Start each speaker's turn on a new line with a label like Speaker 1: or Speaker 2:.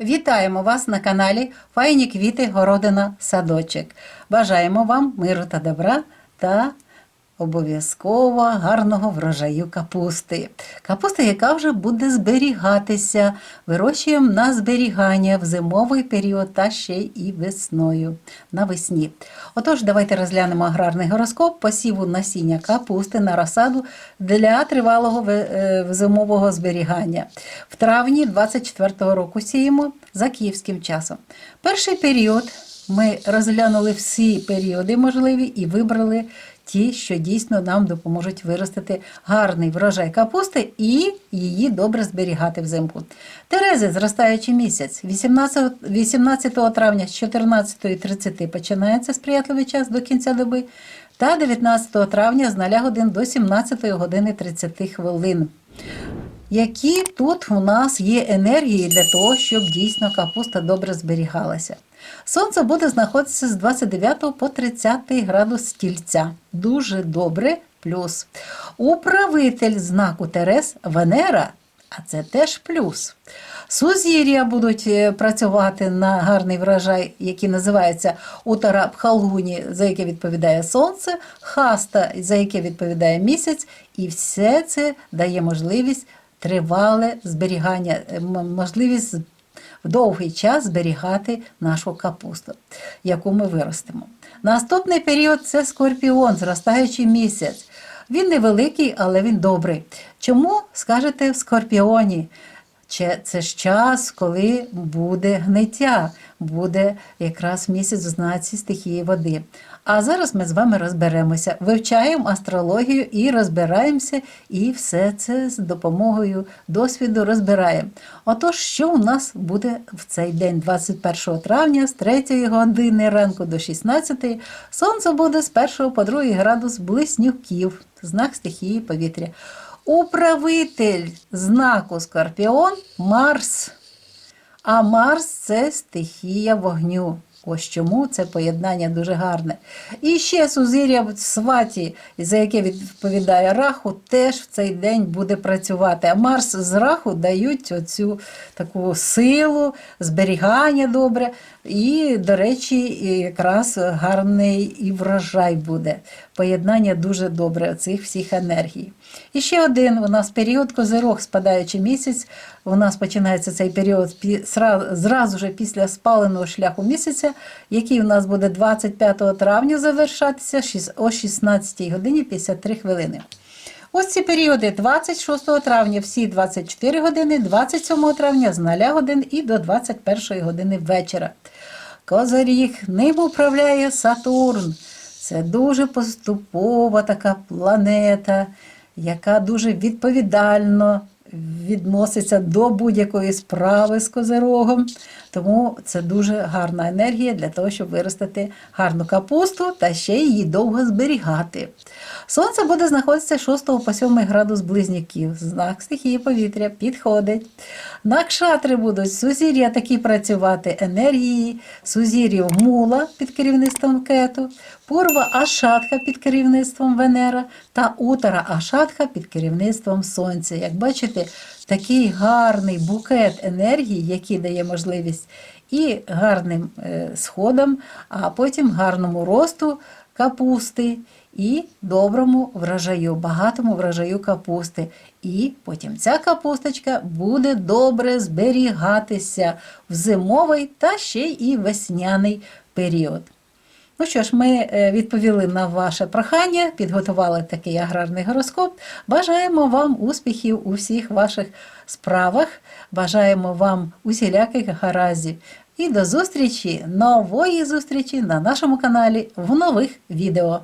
Speaker 1: Вітаємо вас на каналі Файні квіти, городина, садочок. Бажаємо вам миру та добра та обов'язково гарного врожаю капусти. Капуста, яка вже буде зберігатися, вирощуємо на зберігання в зимовий період та ще й весною навесні. Отож, давайте розглянемо аграрний гороскоп посіву насіння капусти на розсаду для тривалого е, зимового зберігання. В травні 24-го року сіємо за київським часом. Перший період ми розглянули всі періоди можливі і вибрали ті, що дійсно нам допоможуть виростити гарний врожай капусти і її добре зберігати взимку. Терези, зростаючий місяць, 18, 18 травня з 14.30 починається сприятливий час до кінця доби, та 19 травня з 0 годин до 17 години 30 хвилин. Які тут у нас є енергії для того, щоб дійсно капуста добре зберігалася? Сонце буде знаходитися з 29 по 30 градус стільця. Дуже добре. Плюс. Управитель знаку Терес Венера, а це теж плюс. Сузір'я будуть е, працювати на гарний врожай, який називається Утара Пхалгуні, за яке відповідає сонце, хаста, за яке відповідає місяць, і все це дає можливість тривале зберігання, можливість довгий час зберігати нашу капусту, яку ми виростимо. Наступний період це скорпіон, зростаючий місяць. Він невеликий, але він добрий. Чому скажете в скорпіоні? Це ж час, коли буде гниття, буде якраз місяць в знаці стихії води. А зараз ми з вами розберемося, вивчаємо астрологію і розбираємося, і все це з допомогою досвіду розбираємо. Отож, що у нас буде в цей день, 21 травня, з 3 години ранку до 16, сонце буде з 1 по 2 градус близнюків, знак стихії повітря. Управитель знаку Скорпіон Марс. А Марс це стихія вогню. Ось чому це поєднання дуже гарне. І ще сузір'я в сваті, за яке відповідає раху, теж в цей день буде працювати. А Марс з раху дають оцю таку силу, зберігання добре. І, до речі, якраз гарний і врожай буде. Поєднання дуже добре цих всіх енергій. І ще один у нас період козирог, спадаючий місяць. У нас починається цей період зразу ж після спаленого шляху місяця, який у нас буде 25 травня завершатися о 16 годині 53 хвилини. Ось ці періоди 26 травня всі 24 години, 27 травня з 0 годин і до 21 години вечора. Козиріг ним управляє Сатурн. Це дуже поступова така планета, яка дуже відповідально відноситься до будь-якої справи з козирогом. Тому це дуже гарна енергія для того, щоб виростити гарну капусту та ще її довго зберігати. Сонце буде знаходитися 6 по 7 градус близнюків. Знак стихії повітря підходить. Накшатри будуть сузір'я такі працювати енергії, сузір'я мула під керівництвом кету, пурва ашатха під керівництвом Венера та утара ашатха під керівництвом Сонця. Як бачите, такий гарний букет енергії, який дає можливість і гарним е, сходам, а потім гарному росту капусти і доброму врожаю, багатому врожаю капусти. І потім ця капусточка буде добре зберігатися в зимовий та ще й весняний період. Ну що ж, ми е, відповіли на ваше прохання, підготували такий аграрний гороскоп. Бажаємо вам успіхів у всіх ваших справах. Бажаємо вам усіляких гараздів. І до зустрічі, нової зустрічі на нашому каналі в нових відео.